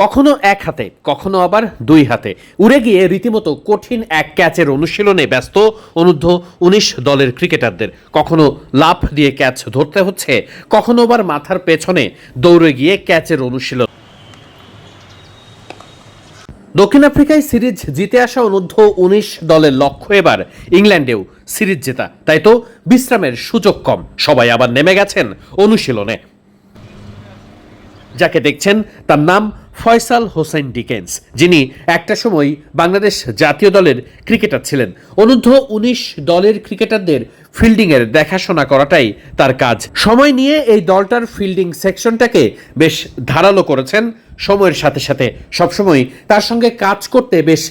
কখনো এক হাতে, কখনো আবার দুই হাতে। উড়ে গিয়ে রীতিমতো কঠিন এক ক্যাচের অনুশীলনে ব্যস্ত অনূর্ধ্ব উনিশ দলের ক্রিকেটারদের। কখনো লাফ দিয়ে ক্যাচ ধরতে হচ্ছে, কখনো আবার মাথার পেছনে দৌড়ে গিয়ে ক্যাচের অনুশীলন। দক্ষিণ আফ্রিকায় সিরিজ জিতে আসা অনূর্ধ্ব উনিশ দলের লক্ষ্য এবার ইংল্যান্ডেও সিরিজ জেতা। তাই তো বিশ্রামের সুযোগ কম, সবাই আবার নেমে গেছেন অনুশীলনে। যাকে দেখছেন তার নাম ফয়সাল হোসেন ডিকেন্স, যিনি একটা সময় বাংলাদেশ জাতীয় দলের ক্রিকেটার ছিলেন। অনূর্ধ্ব উনিশ দলের ক্রিকেটারদের ফিল্ডিংয়ের দেখাশোনা করাটাই তার কাজ। সময় নিয়ে এই দলটার ফিল্ডিং সেকশনটাকে বেশ ধারালো করেছেন। সময়ের সাথে সাথে সবসময় তার সঙ্গে কাজ করতে বেশ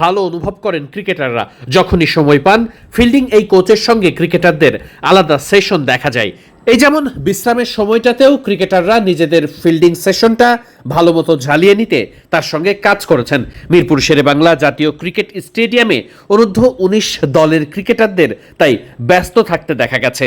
ভালো অনুভব করেন ক্রিকেটাররা। যখনই সময় পান, ফিল্ডিং এই কোচের সঙ্গে ক্রিকেটারদের আলাদা সেশন দেখা যায়। এই যেমন বিশ্রামের সময়টাতেও ক্রিকেটাররা নিজেদের ফিল্ডিং সেশনটা ভালো মতো ঝালিয়ে নিতে তার সঙ্গে কাজ করেছেন। মিরপুর শেরে বাংলা জাতীয় ক্রিকেট স্টেডিয়ামে অনূর্ধ্ব উনিশ দলের ক্রিকেটারদের তাই ব্যস্ত থাকতে দেখা গেছে।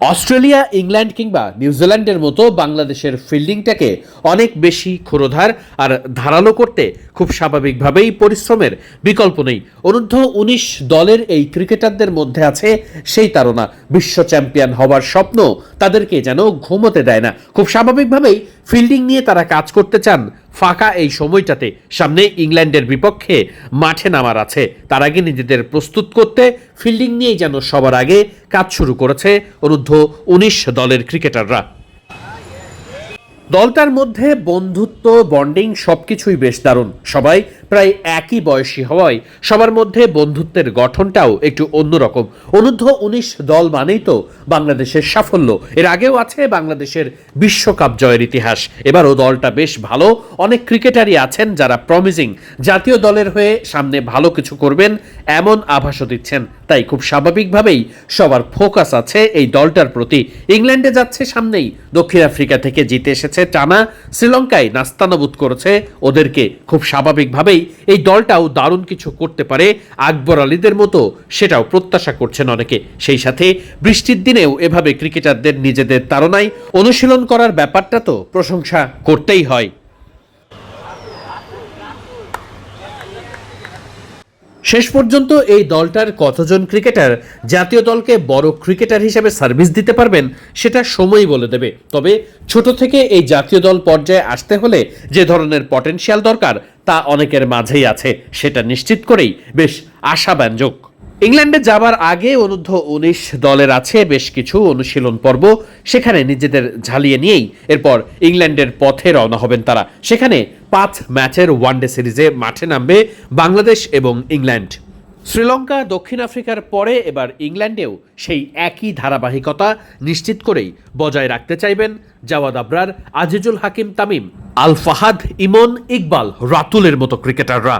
অস্ট্রেলিয়া, ইংল্যান্ড কিংবা নিউজিল্যান্ডের মতো বাংলাদেশের ফিল্ডিংটাকে অনেক বেশি ক্ষুরোধার আর ধারালো করতে খুব স্বাভাবিকভাবেই পরিশ্রমের বিকল্প নেই। অনূর্ধ্ব উনিশ দলের এই ক্রিকেটারদের মধ্যে আছে সেই তারা বিশ্ব চ্যাম্পিয়ন হওয়ার স্বপ্ন তাদেরকে যেন ঘুমোতে দেয় না। খুব স্বাভাবিকভাবেই ফিল্ডিং নিয়ে তারা কাজ করতে চান ফাঁকা এই সময়টাতে সামনে ইংল্যান্ডের বিপক্ষে মাঠে নামার আছে। তার আগে নিজেদের প্রস্তুত করতে ফিল্ডিং নিয়েই যেন সবার আগে কাজ শুরু করেছে অনূর্ধ্ব উনিশ দলের ক্রিকেটাররা। দলটার মধ্যে বন্ধুত্ব, বন্ডিং সবকিছুই বেশ দারুণ। সবাই প্রায় একই বয়সী হওয়ায় সবার মধ্যে বন্ধুত্বের গঠনটাও একটু অন্যরকম। অনূর্ধ্ব উনিশ দল মানেই তো বাংলাদেশের সাফল্য। এর আগেও আছে বাংলাদেশের বিশ্বকাপ জয়ের ইতিহাস। এবারও দলটা বেশ ভালো। অনেক ক্রিকেটারই আছেন যারা প্রমিজিং জাতীয় দলের হয়ে সামনে ভালো কিছু করবেন, এমন আভাসও দিচ্ছেন। তাই খুব স্বাভাবিকভাবেই সবার ফোকাস আছে এই দলটার প্রতি। ইংল্যান্ডে যাচ্ছে সামনেই। দক্ষিণ আফ্রিকা থেকে জিতে এসেছে টানা শ্রীলঙ্কায় নাস্তানাবুদ করেছে। ওদেরকে খুব স্বাভাবিকভাবেই এই দলটাও দারুণ কিছু করতে পারে। আকবর আলীদের মতো সেটাও প্রত্যাশা করছেন অনেকে। সেই সাথে বৃষ্টির দিনেও এভাবে ক্রিকেটারদের নিজেদের তাড়নায় অনুশীলন করার ব্যাপারটা তো প্রশংসা করতেই হয়। শেষ পর্যন্ত এই দলটার কতজন ক্রিকেটার জাতীয় দলকে বড় ক্রিকেটার হিসেবে সার্ভিস দিতে পারবেন সেটা সময়ই বলে দেবে। তবে ছোট থেকে এই জাতীয় দল পর্যায়ে আসতে হলে যে ধরনের পটেনশিয়াল দরকার তা অনেকের মাঝেই আছে, সেটা নিশ্চিত করেই বেশ আশাব্যঞ্জক। ইংল্যান্ডে যাবার আগে অনূর্ধ্ব উনিশ দলের আছে বেশ কিছু অনুশীলন পর্ব। সেখানে নিজেদের ঝালিয়ে নিয়েই এরপর ইংল্যান্ডের পথে রওনা হবেন তারা। সেখানে পাঁচ ম্যাচের ওয়ানডে সিরিজে মাঠে নামবে বাংলাদেশ এবং ইংল্যান্ড। শ্রীলঙ্কা, দক্ষিণ আফ্রিকার পরে এবার ইংল্যান্ডেও সেই একই ধারাবাহিকতা নিশ্চিত করেই বজায় রাখতে চাইবেন জাওয়াদ আবরার, আজিজুল হাকিম তামিম, আল ফাহাদ, ইমন ইকবাল, রাতুলের মতো ক্রিকেটাররা।